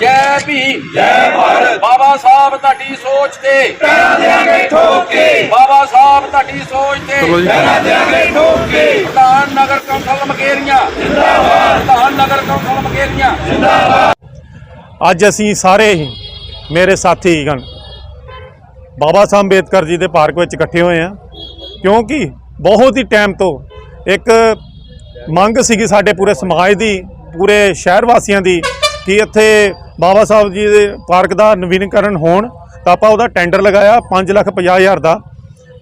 ਜੈ ਭੀਮ। ਜੈ ਭਾਰਤ। ਬਾਬਾ ਸਾਹਿਬ ਤੁਹਾਡੀ ਸੋਚ ਤੇ। ਪੈਰਾਂ ਦੇਾਂਗੇ ਠੋਕ ਕੇ। ਬਾਬਾ ਸਾਹਿਬ ਤੁਹਾਡੀ ਸੋਚ ਤੇ। ਪੈਰਾਂ ਦੇਾਂਗੇ ਠੋਕ ਕੇ। ਪ੍ਰਧਾਨ ਨਗਰ ਕੌਂਸਲ ਮਕੇਰੀਆਂ। ਜਿੰਦਾਬਾਦ। ਪ੍ਰਧਾਨ ਨਗਰ ਕੌਂਸਲ ਮਕੇਰੀਆਂ। ਅੱਜ ਅਸੀਂ ਸਾਰੇ ਹੀ ਮੇਰੇ ਸਾਥੀਗਣ ਬਾਬਾ ਸਾਹਿਬ ਅੰਬੇਦਕਰ ਜੀ ਦੇ ਪਾਰਕ ਵਿੱਚ ਇਕੱਠੇ ਹੋਏ ਆ ਕਿਉਂਕਿ ਬਹੁਤ ਹੀ ਟਾਈਮ ਤੋਂ ਇੱਕ ਮੰਗ ਸੀਗੀ ਸਾਡੇ ਪੂਰੇ ਸਮਾਜ ਦੀ ਪੂਰੇ ਸ਼ਹਿਰ ਵਾਸੀਆਂ ਦੀ ਕਿ ਇੱਥੇ ਬਾਬਾ ਸਾਹਿਬ ਜੀ ਦੇ ਪਾਰਕ ਦਾ ਨਵੀਨੀਕਰਨ ਹੋਣ ਤਾਂ ਆਪਾਂ ਉਹਦਾ ਟੈਂਡਰ ਲਗਾਇਆ 5 ਲੱਖ 50 ਹਜ਼ਾਰ ਦਾ,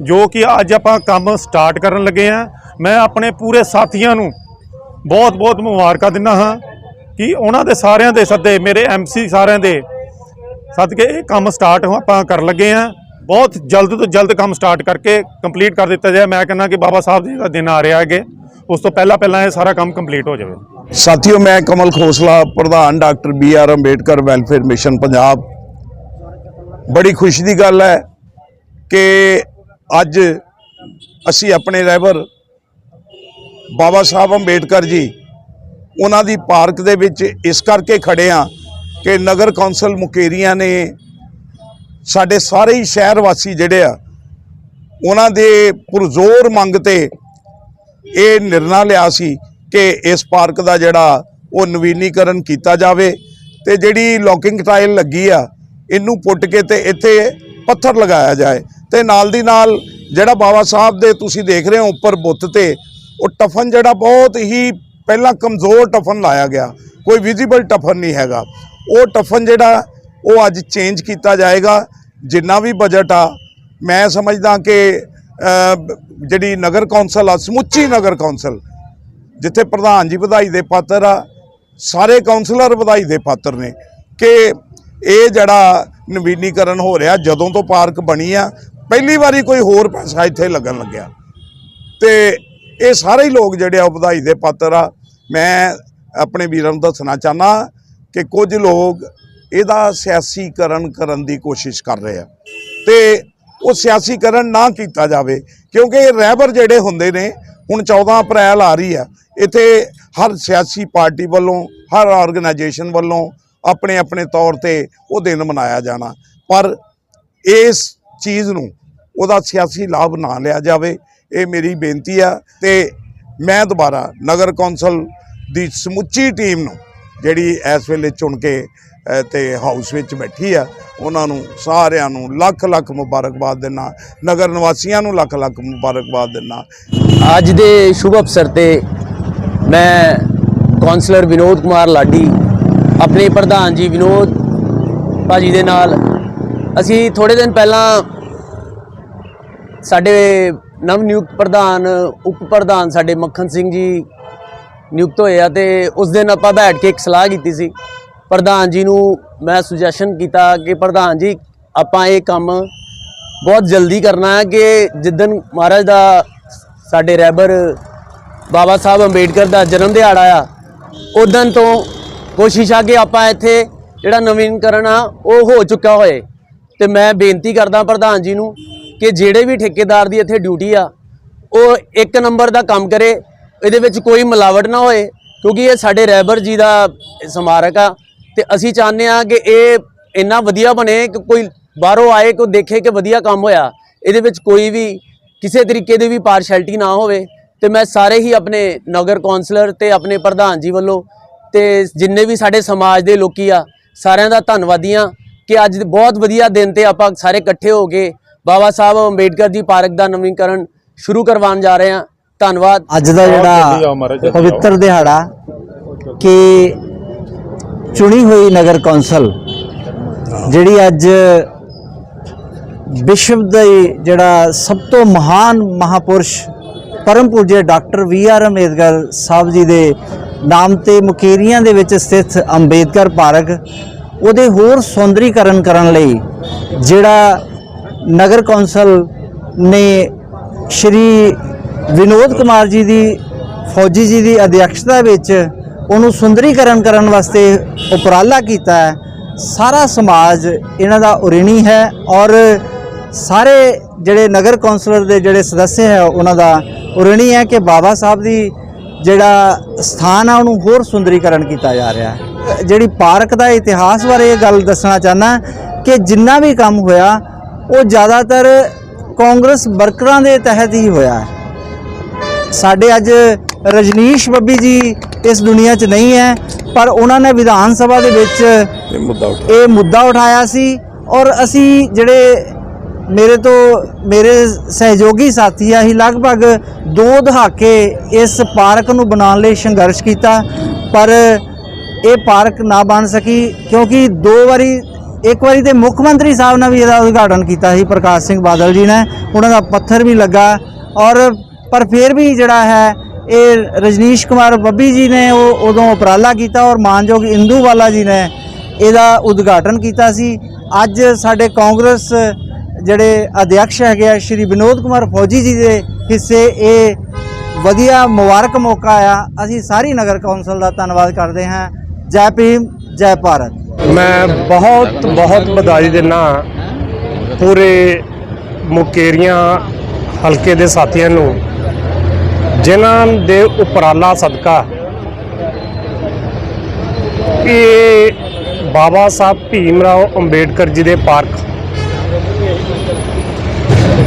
ਜੋ ਕਿ ਅੱਜ ਆਪਾਂ ਕੰਮ ਸਟਾਰਟ ਕਰਨ ਲੱਗੇ ਆ ਮੈਂ ਆਪਣੇ ਪੂਰੇ ਸਾਥੀਆਂ ਨੂੰ ਬਹੁਤ ਬਹੁਤ ਮੁਬਾਰਕਾਂ ਦਿੰਦਾ ਹਾਂ ਕਿ ਉਹਨਾਂ ਦੇ ਸਾਰਿਆਂ ਦੇ ਸੱਦੇ, ਮੇਰੇ ਐਮਸੀ ਸਾਰਿਆਂ ਦੇ ਸਦਕੇ ਇਹ ਕੰਮ ਸਟਾਰਟ ਆਪਾਂ ਕਰਨ ਲੱਗੇ ਆ ਬਹੁਤ ਜਲਦ ਤੋਂ ਜਲਦ ਕੰਮ ਸਟਾਰਟ ਕਰਕੇ ਕੰਪਲੀਟ ਕਰ ਦਿੱਤਾ ਜਾਏ। ਮੈਂ ਕਹਿੰਦਾ ਕਿ ਬਾਬਾ ਸਾਹਿਬ ਜੀ ਦਾ ਦਿਨ ਆ ਰਿਹਾ ਹੈਗੇ। ਉਸ ਤੋਂ ਪਹਿਲਾਂ ਪਹਿਲਾਂ ਇਹ ਸਾਰਾ ਕੰਮ ਕੰਪਲੀਟ ਹੋ ਜਾਵੇ। ਸਾਥੀਓ, ਮੈਂ ਕਮਲ ਖੋਸਲਾ, ਪ੍ਰਧਾਨ doctor B R Ambedkar welfare mission Punjab. ਬੜੀ ਖੁਸ਼ੀ ਦੀ ਗੱਲ ਹੈ ਕਿ ਅੱਜ ਅਸੀਂ ਆਪਣੇ ਰਹਿਬਰ ਬਾਬਾ ਸਾਹਿਬ ਅੰਬੇਡਕਰ ਜੀ, ਉਹਨਾਂ ਦੀ ਪਾਰਕ ਦੇ ਵਿੱਚ ਇਸ ਕਰਕੇ ਖੜੇ ਆ ਕਿ ਨਗਰ ਕੌਂਸਲ ਮੁਕੇਰੀਆਂ ਨੇ ਸਾਡੇ ਸਾਰੇ ਹੀ ਸ਼ਹਿਰ ਵਾਸੀ ਜਿਹੜੇ ਆ, ਉਹਨਾਂ ਦੇ ਪੁਰਜ਼ੋਰ ਮੰਗ ਤੇ ਇਹ ਨਿਰਣਾ ਲਿਆ ਸੀ ਕਿ ਇਸ ਪਾਰਕ ਦਾ ਜਿਹੜਾ ਉਹ ਨਵੀਨੀਕਰਨ ਕੀਤਾ ਜਾਵੇ ਤੇ ਜਿਹੜੀ ਲੋਕਿੰਗ ਟਾਈਲ ਲੱਗੀ ਆ, ਇਹਨੂੰ ਪੁੱਟ ਕੇ ਤੇ ਇੱਥੇ ਪੱਥਰ ਲਗਾਇਆ ਜਾਏ। ਤੇ ਨਾਲ ਦੀ ਨਾਲ ਜਿਹੜਾ ਬਾਬਾ ਸਾਹਿਬ ਦੇ ਤੁਸੀਂ ਦੇਖ ਰਹੇ ਹੋ ਉੱਪਰ ਬੁੱਤ ਤੇ, ਉਹ ਟਫਨ ਜਿਹੜਾ ਬਹੁਤ ਹੀ ਪਹਿਲਾਂ ਕਮਜ਼ੋਰ ਟਫਨ ਲਾਇਆ ਗਿਆ। ਕੋਈ ਵਿਜ਼ੀਬਲ ਟਫਨ ਨਹੀਂ ਹੈਗਾ। ਉਹ ਟਫਨ ਜਿਹੜਾ, ਉਹ ਅੱਜ ਚੇਂਜ ਕੀਤਾ ਜਾਏਗਾ। ਜਿੰਨਾ ਵੀ ਬਜਟ ਆ, ਮੈਂ ਸਮਝਦਾ ਕਿ ਜਿਹੜੀ ਨਗਰ ਕੌਂਸਲ ਆ, ਸਮੁੱਚੀ ਨਗਰ ਕੌਂਸਲ, ਜਿੱਥੇ ਪ੍ਰਧਾਨ ਜੀ ਵਧਾਈ ਦੇ ਪਾਤਰ ਆ, ਸਾਰੇ ਕਾਉਂਸਲਰ ਵਧਾਈ ਦੇ ਪਾਤਰ ਨੇ, ਕਿ ਇਹ ਜਿਹੜਾ ਨਵੀਨੀਕਰਨ ਹੋ ਰਿਹਾ, ਜਦੋਂ ਤੋਂ ਪਾਰਕ ਬਣੀ ਆ, ਪਹਿਲੀ ਵਾਰੀ ਕੋਈ ਹੋਰ ਪੈਸਾ ਇੱਥੇ ਲੱਗਣ ਲੱਗਿਆ। ਤੇ ਇਹ ਸਾਰੇ ਹੀ ਲੋਕ ਜਿਹੜੇ ਆ, ਉਹ ਵਧਾਈ ਦੇ ਪਾਤਰ ਆ। ਮੈਂ ਆਪਣੇ ਵੀਰਾਂ ਨੂੰ ਦੱਸਣਾ ਚਾਹਨਾ ਕਿ ਕੁਝ ਲੋਕ ਇਹਦਾ ਸਿਆਸੀਕਰਨ ਕਰਨ ਦੀ ਕੋਸ਼ਿਸ਼ ਕਰ ਰਹੇ ਆ। ਤੇ ਉਹ ਸਿਆਸੀਕਰਨ ਨਾ ਕੀਤਾ ਜਾਵੇ, ਕਿਉਂਕਿ ਇਹ ਰਹਿਬਰ ਜਿਹੜੇ ਹੁੰਦੇ ਨੇ, ਹੁਣ 14 ਅਪ੍ਰੈਲ ਆ ਰਹੀ ਹੈ, ਇੱਥੇ ਹਰ ਸਿਆਸੀ ਪਾਰਟੀ ਵੱਲੋਂ, ਹਰ ਆਰਗੇਨਾਈਜੇਸ਼ਨ ਵੱਲੋਂ ਆਪਣੇ ਆਪਣੇ ਤੌਰ ਤੇ ਉਹ ਦਿਨ ਮਨਾਇਆ ਜਾਣਾ। ਪਰ ਇਸ ਚੀਜ਼ ਨੂੰ, ਉਹਦਾ ਸਿਆਸੀ ਲਾਭ ਨਾ ਲਿਆ ਜਾਵੇ, ਇਹ ਮੇਰੀ ਬੇਨਤੀ ਆ ਤੇ ਮੈਂ ਦੁਬਾਰਾ ਨਗਰ ਕੌਂਸਲ ਦੀ ਸਮੁੱਚੀ ਟੀਮ ਨੂੰ, ਜਿਹੜੀ ਇਸ ਵੇਲੇ ਚੁਣ ਕੇ ਤੇ ਹਾਊਸ ਵਿੱਚ ਬੈਠੀ ਆ, ਉਹਨਾਂ ਨੂੰ ਸਾਰਿਆਂ ਨੂੰ ਲੱਖ ਲੱਖ ਮੁਬਾਰਕਬਾਦ ਦਿੰਦਾ ਨਗਰ ਨਿਵਾਸੀਆਂ ਨੂੰ ਲੱਖ ਲੱਖ ਮੁਬਾਰਕਬਾਦ ਦਿੰਦਾ ਅੱਜ ਦੇ ਸ਼ੁਭ ਅਵਸਰ ਤੇ ਮੈਂ ਕਾਉਂਸਲਰ ਵਿਨੋਦ ਕੁਮਾਰ ਲਾਡੀ, ਆਪਣੇ ਪ੍ਰਧਾਨ ਜੀ ਵਿਨੋਦ ਭਾਜੀ ਦੇ ਨਾਲ, ਅਸੀਂ ਥੋੜੇ ਦਿਨ ਪਹਿਲਾਂ ਸਾਡੇ ਨਵ ਨਿਯੁਕਤ ਪ੍ਰਧਾਨ, ਉਪ ਪ੍ਰਧਾਨ ਸਾਡੇ ਮੱਖਣ ਸਿੰਘ ਜੀ ਨਿਯੁਕਤ ਹੋਏ ਆ ਤੇ ਉਸ ਦਿਨ ਆਪਾਂ ਬੈਠ ਕੇ ਇੱਕ ਸਲਾਹ ਕੀਤੀ ਸੀ। ਪ੍ਰਧਾਨ ਜੀ ਨੂੰ ਮੈਂ ਸੁਜੈਸ਼ਨ ਕੀਤਾ ਕਿ ਪ੍ਰਧਾਨ ਜੀ, ਆਪਾਂ ਇਹ ਕੰਮ ਬਹੁਤ ਜਲਦੀ ਕਰਨਾ ਹੈ ਕਿ ਜਿੱਦਨ ਮਹਾਰਾਜ ਦਾ ਸਾਡੇ ਰਹਿਬਰ ਬਾਬਾ ਸਾਹਿਬ ਅੰਬੇਡਕਰ ਦਾ ਜਨਮ ਦਿਹਾੜਾ ਆ ਉਦੋਂ ਤੋਂ ਕੋਸ਼ਿਸ਼ ਆ ਕਿ ਆਪਾਂ ਇੱਥੇ ਜਿਹੜਾ ਨਵੀਨੀਕਰਨ ਆ, ਉਹ ਹੋ ਚੁੱਕਾ ਹੋਏ। ਤੇ ਮੈਂ ਬੇਨਤੀ ਕਰਦਾ ਪ੍ਰਧਾਨ ਜੀ ਨੂੰ ਕਿ ਜਿਹੜੇ ਵੀ ਠੇਕੇਦਾਰ ਦੀ ਇੱਥੇ ਡਿਊਟੀ ਆ, ਉਹ ਇੱਕ ਨੰਬਰ ਦਾ ਕੰਮ ਕਰੇ, ਇਹਦੇ ਵਿੱਚ ਕੋਈ ਮਿਲਾਵਟ ਨਾ ਹੋਏ, ਕਿਉਂਕਿ ਇਹ ਸਾਡੇ ਰਹਿਬਰ ਜੀ ਦਾ ਸਮਾਰਕ ਆ ਤੇ ਅਸੀਂ ਚਾਹੁੰਦੇ ਆ ਕਿ ਇਹ ਇੰਨਾ ਵਧੀਆ ਬਣੇ ਕਿ ਕੋਈ ਬਾਹਰੋਂ ਆਏ ਕੋ ਦੇਖੇ ਕਿ ਵਧੀਆ ਕੰਮ ਹੋਇਆ। ਇਹਦੇ ਵਿੱਚ ਕੋਈ ਵੀ ਕਿਸੇ ਤਰੀਕੇ ਦੀ ਵੀ ਪਾਰਸ਼ੈਲਿਟੀ ਨਾ ਹੋਵੇ। ਤੇ ਮੈਂ ਸਾਰੇ ਹੀ ਆਪਣੇ ਨਗਰ ਕੌਂਸਲਰ ਤੇ ਆਪਣੇ ਪ੍ਰਧਾਨ ਜੀ ਵੱਲੋਂ ਤੇ ਜਿੰਨੇ ਵੀ ਸਾਡੇ ਸਮਾਜ ਦੇ ਲੋਕੀ ਆ ਸਾਰਿਆਂ ਦਾ ਧੰਨਵਾਦੀ ਹਾਂ ਕਿ ਅੱਜ ਬਹੁਤ ਵਧੀਆ ਦਿਨ ਤੇ ਆਪਾਂ ਸਾਰੇ ਇਕੱਠੇ ਹੋ ਕੇ ਬਾਬਾ ਸਾਹਿਬ ਅੰਬੇਡਕਰ ਜੀ ਪਾਰਕ ਦਾ ਨਵੀਨੀਕਰਨ ਸ਼ੁਰੂ ਕਰਵਾਉਣ ਜਾ ਰਹੇ ਹਾਂ। ਧੰਨਵਾਦ। ਅੱਜ ਦਾ ਜਿਹੜਾ ਪਵਿੱਤਰ ਦਿਹਾੜਾ ਕਿ ਚੁਣੀ ਹੋਈ ਨਗਰ ਕੌਂਸਲ, ਜਿਹੜੀ ਅੱਜ ਵਿਸ਼ਵ ਦੇ ਜਿਹੜਾ ਸਭ ਤੋਂ ਮਹਾਨ ਮਹਾਪੁਰਸ਼ ਪਰਮ ਪੂਜੇ doctor B R Ambedkar Sahib ji ਦੇ ਨਾਮ ਤੇ ਮੁਕੇਰੀਆਂ ਦੇ ਵਿੱਚ ਸਥਿਤ ਅੰਬੇਦਕਰ ਪਾਰਕ, ਉਹਦੇ ਹੋਰ ਸੌਂਦਰੀਕਰਨ ਕਰਨ ਲਈ ਜਿਹੜਾ ਨਗਰ ਕੌਂਸਲ ਨੇ ਸ਼੍ਰੀ ਵਿਨੋਦ ਕੁਮਾਰ ਜੀ ਦੀ, ਫੌਜੀ ਜੀ ਦੀ ਅਧਿਕਸ਼ਤਾ ਵਿੱਚ ਉਹਨੂੰ ਸੁੰਦਰੀਕਰਨ ਕਰਨ ਵਾਸਤੇ ਉਪਰਾਲਾ ਕੀਤਾ ਹੈ। ਸਾਰਾ ਸਮਾਜ ਇਹਨਾਂ ਦਾ ਉਰਿਣੀ ਹੈ ਔਰ ਸਾਰੇ ਜਿਹੜੇ ਨਗਰ ਕੌਂਸਲਰ ਦੇ ਜਿਹੜੇ ਸਦੱਸ ਹੈ ਉਹਨਾਂ ਦਾ ਉਰਿਣੀ ਹੈ ਕਿ ਬਾਬਾ ਸਾਹਿਬ ਦੀ ਜਿਹੜਾ ਸਥਾਨ ਆ ਉਹਨੂੰ ਹੋਰ ਸੁੰਦਰੀਕਰਨ ਕੀਤਾ ਜਾ ਰਿਹਾ ਹੈ। ਜਿਹੜੀ ਪਾਰਕ ਦਾ ਇਤਿਹਾਸ ਬਾਰੇ ਇਹ ਗੱਲ ਦੱਸਣਾ ਚਾਹੁੰਦਾ ਕਿ ਜਿੰਨਾ ਵੀ ਕੰਮ ਹੋਇਆ, ਉਹ ਜ਼ਿਆਦਾਤਰ ਕਾਂਗਰਸ ਵਰਕਰਾਂ ਦੇ ਤਹਿਤ ਹੀ ਹੋਇਆ ਸਾਡੇ ਅੱਜ ਰਜਨੀਸ਼ ਬੱਬੀ ਜੀ ਇਸ ਦੁਨੀਆ 'ਚ ਨਹੀਂ ਹੈ ਪਰ ਉਹਨਾਂ ਨੇ ਵਿਧਾਨ ਸਭਾ ਦੇ ਵਿੱਚ ਇਹ ਮੁੱਦਾ ਉੱਠ ਇਹ ਮੁੱਦਾ ਉਠਾਇਆ ਸੀ ਔਰ ਅਸੀਂ ਜਿਹੜੇ ਮੇਰੇ ਤੋਂ ਮੇਰੇ ਸਹਿਯੋਗੀ ਸਾਥੀ ਆ ਹੀ ਲਗਭਗ ਦੋ ਦਹਾਕੇ ਇਸ ਪਾਰਕ ਨੂੰ ਬਣਾਉਣ ਲਈ ਸੰਘਰਸ਼ ਕੀਤਾ ਪਰ ਇਹ ਪਾਰਕ ਨਾ ਬਣ ਸਕੀ ਕਿਉਂਕਿ ਦੋ ਵਾਰੀ ਇੱਕ ਵਾਰੀ ਤੇ ਮੁੱਖ ਮੰਤਰੀ ਸਾਹਿਬ ਨੇ ਵੀ ਇਹਦਾ ਉਦਘਾਟਨ ਕੀਤਾ ਸੀ ਪ੍ਰਕਾਸ਼ ਸਿੰਘ ਬਾਦਲ ਜੀ ਨੇ ਉਹਨਾਂ ਦਾ ਪੱਥਰ ਵੀ ਲੱਗਾ ਔਰ ਪਰ ਫਿਰ ਵੀ ਜਿਹੜਾ ਹੈ ਇਹ ਰਜਨੀਸ਼ ਕੁਮਾਰ ਬੱਬੀ ਜੀ ਨੇ ਉਹ ਉਦੋਂ ਉਪਰਾਲਾ ਕੀਤਾ ਔਰ ਮਾਨਯੋਗ ਇੰਦੂ ਵਾਲਾ ਜੀ ਨੇ ਇਹਦਾ ਉਦਘਾਟਨ ਕੀਤਾ ਸੀ। ਅੱਜ ਸਾਡੇ ਕਾਂਗਰਸ ਜਿਹੜੇ ਅਧਿਅਕਸ਼ ਹੈਗੇ ਆ, ਸ਼੍ਰੀ ਵਿਨੋਦ ਕੁਮਾਰ ਫੌਜੀ ਜੀ ਦੇ ਹਿੱਸੇ ਇਹ ਵਧੀਆ ਮੁਬਾਰਕ ਮੌਕਾ ਆ ਅਸੀਂ ਸਾਰੀ ਨਗਰ ਕੌਂਸਲ ਦਾ ਧੰਨਵਾਦ ਕਰਦੇ ਹਾਂ। ਜੈ ਭੀਮ, ਜੈ ਭਾਰਤ। ਮੈਂ ਬਹੁਤ ਬਹੁਤ ਵਧਾਈ ਦਿੰਦਾ ਪੂਰੇ ਮੁਕੇਰੀਆਂ ਹਲਕੇ ਦੇ ਸਾਥੀਆਂ ਨੂੰ ਜਿਨ੍ਹਾਂ ਦੇ ਉਪਰਾਲਾ ਸਦਕਾ ਇਹ ਬਾਬਾ ਸਾਹਿਬ ਭੀਮ ਰਾਓ ਅੰਬੇਡਕਰ ਜੀ ਦੇ ਪਾਰਕ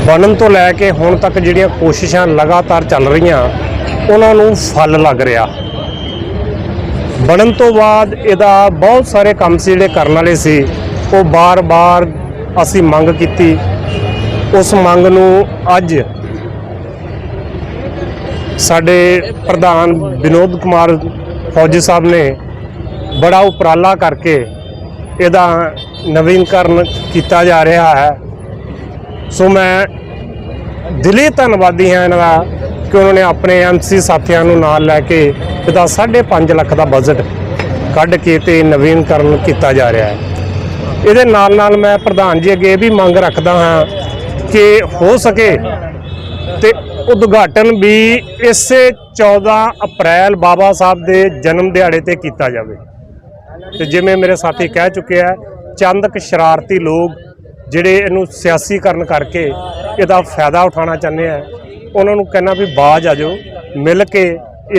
ਬਣਨ ਤੋਂ ਲੈ ਕੇ ਹੁਣ ਤੱਕ ਜਿਹੜੀਆਂ ਕੋਸ਼ਿਸ਼ਾਂ ਲਗਾਤਾਰ ਚੱਲ ਰਹੀਆਂ, ਉਹਨਾਂ ਨੂੰ ਫਲ ਲੱਗ ਰਿਹਾ। ਬਣਨ ਤੋਂ ਬਾਅਦ ਇਹਦਾ ਬਹੁਤ ਸਾਰੇ ਕੰਮ ਸੀ ਜਿਹੜੇ ਕਰਨ ਵਾਲੇ ਸੀ, ਉਹ ਬਾਰ-ਬਾਰ ਅਸੀਂ ਮੰਗ ਕੀਤੀ। ਉਸ ਮੰਗ ਨੂੰ ਅੱਜ ਸਾਡੇ ਪ੍ਰਧਾਨ ਵਿਨੋਦ ਕੁਮਾਰ ਫੌਜੀ ਸਾਹਿਬ ਨੇ ਬੜਾ ਉਪਰਾਲਾ ਕਰਕੇ ਇਹਦਾ ਨਵੀਨਕਰਨ ਕੀਤਾ ਜਾ ਰਿਹਾ ਹੈ। ਸੋ ਮੈਂ ਦਿਲੀ ਧੰਨਵਾਦੀ ਹਾਂ ਇਹਨਾਂ ਦਾ ਕਿ ਉਹਨਾਂ ਨੇ ਆਪਣੇ ਐਮਸੀ ਸਾਥੀਆਂ ਨੂੰ ਨਾਲ ਲੈ ਕੇ ਇਹਦਾ 5.5 ਲੱਖ ਦਾ ਬਜਟ ਕੱਢ ਕੇ ਤੇ ਨਵੀਨਕਰਨ ਕੀਤਾ ਜਾ ਰਿਹਾ ਹੈ। ਇਹਦੇ ਨਾਲ ਨਾਲ ਮੈਂ ਪ੍ਰਧਾਨ ਜੀ ਅੱਗੇ ਇਹ ਵੀ ਮੰਗ ਰੱਖਦਾ ਹਾਂ ਕਿ ਹੋ ਸਕੇ ਉਦਘਾਟਨ ਵੀ ਇਸੇ 14 ਅਪ੍ਰੈਲ ਬਾਬਾ ਸਾਹਿਬ ਦੇ ਜਨਮ ਦਿਹਾੜੇ ਤੇ ਕੀਤਾ ਜਾਵੇ। ਤੇ ਜਿਵੇਂ ਮੇਰੇ ਸਾਥੀ ਕਹਿ ਚੁੱਕੇ ਆ, ਚੰਦਕ ਸ਼ਰਾਰਤੀ ਲੋਕ ਜਿਹੜੇ ਇਹਨੂੰ ਸਿਆਸੀਕਰਨ ਕਰਕੇ ਇਹਦਾ ਫਾਇਦਾ ਉਠਾਉਣਾ ਚਾਹੁੰਦੇ ਆ, ਉਹਨਾਂ ਨੂੰ ਕਹਿਣਾ ਵੀ ਬਾਜ ਆ ਜਾਓ, ਮਿਲ ਕੇ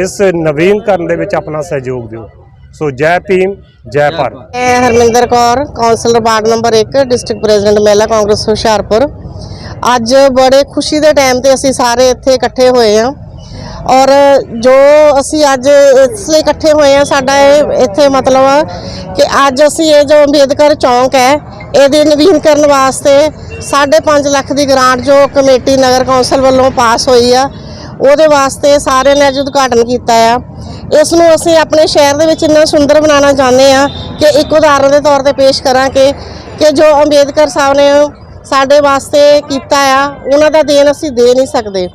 ਇਸ ਨਵੀਨਕਰਨ ਦੇ ਵਿੱਚ ਆਪਣਾ ਸਹਿਯੋਗ ਦਿਓ। ਸੋ ਜੈ ਭੀਮ, ਜੈ ਭਾਰਤ। ਮੈਂ Harminder Kaur councillor ward number 1 district president ਮਹਿਲਾ ਕਾਂਗਰਸ ਹੁਸ਼ਿਆਰਪੁਰ। ਅੱਜ ਬੜੇ ਖੁਸ਼ੀ ਦੇ ਟਾਈਮ ਤੇ ਅਸੀਂ ਸਾਰੇ ਇੱਥੇ ਇਕੱਠੇ ਹੋਏ ਹਾਂ। ਔਰ ਜੋ ਅਸੀਂ ਅੱਜ ਇਸ ਲਈ ਇਕੱਠੇ ਹੋਏ ਹਾਂ, ਸਾਡਾ ਇਹ ਇੱਥੇ ਮਤਲਬ ਕਿ ਅੱਜ ਅਸੀਂ ਇਹ ਜੋ ਅੰਬੇਦਕਰ ਚੌਂਕ ਹੈ, ਇਹਦੇ ਨਵੀਨਕਰਨ ਵਾਸਤੇ 5.5 ਲੱਖ ਦੀ ਗ੍ਰਾਂਟ ਜੋ ਕਮੇਟੀ ਨਗਰ ਕੌਂਸਲ ਵੱਲੋਂ ਪਾਸ ਹੋਈ ਆ, ਉਹਦੇ ਵਾਸਤੇ ਸਾਰਿਆਂ ਨੇ ਅੱਜ ਉਦਘਾਟਨ ਕੀਤਾ ਆ। ਇਸ ਨੂੰ ਅਸੀਂ ਆਪਣੇ ਸ਼ਹਿਰ ਦੇ ਵਿੱਚ ਇੰਨਾ ਸੁੰਦਰ ਬਣਾਉਣਾ ਚਾਹੁੰਦੇ ਆ ਕਿ ਇੱਕ ਉਦਾਹਰਨ ਦੇ ਤੌਰ ਤੇ ਪੇਸ਼ ਕਰਾਂ ਕਿ ਜੋ ਅੰਬੇਦਕਰ ਸਾਹਿਬ ਨੇ ਸਾਡੇ ਵਾਸਤੇ ਕੀਤਾ ਆ, ਉਹਨਾਂ ਦਾ ਦੇਣ ਅਸੀਂ ਦੇ ਨਹੀਂ ਸਕਦੇ।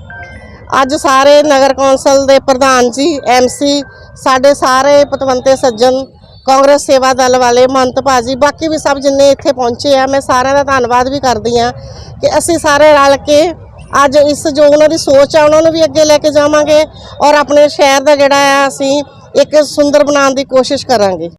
ਅੱਜ ਸਾਰੇ ਨਗਰ ਕੌਂਸਲ ਦੇ ਪ੍ਰਧਾਨ ਜੀ ਐਮਸੀ ਸਾਡੇ ਸਾਰੇ ਪਤਵੰਤੇ ਸੱਜਣ, ਕਾਂਗਰਸ ਸੇਵਾ ਦਲ ਵਾਲੇ, ਮੰਤ ਭਾਜੀ, ਬਾਕੀ ਵੀ ਸਭ ਜਿੰਨੇ ਇੱਥੇ ਪਹੁੰਚੇ ਆ, ਮੈਂ ਸਾਰਿਆਂ ਦਾ ਧੰਨਵਾਦ ਵੀ ਕਰਦੀ ਆ ਕਿ ਅਸੀਂ ਸਾਰੇ ਰਲ ਕੇ ਅੱਜ ਇਸ ਜੋ ਉਹਨਾਂ ਦੀ ਸੋਚ ਆ, ਉਹਨਾਂ ਨੂੰ ਵੀ ਅੱਗੇ ਲੈ ਕੇ ਜਾਵਾਂਗੇ ਔਰ ਆਪਣੇ ਸ਼ਹਿਰ ਦਾ ਜਿਹੜਾ ਆ, ਅਸੀਂ ਇੱਕ ਸੁੰਦਰ ਬਣਾਉਣ ਦੀ ਕੋਸ਼ਿਸ਼ ਕਰਾਂਗੇ।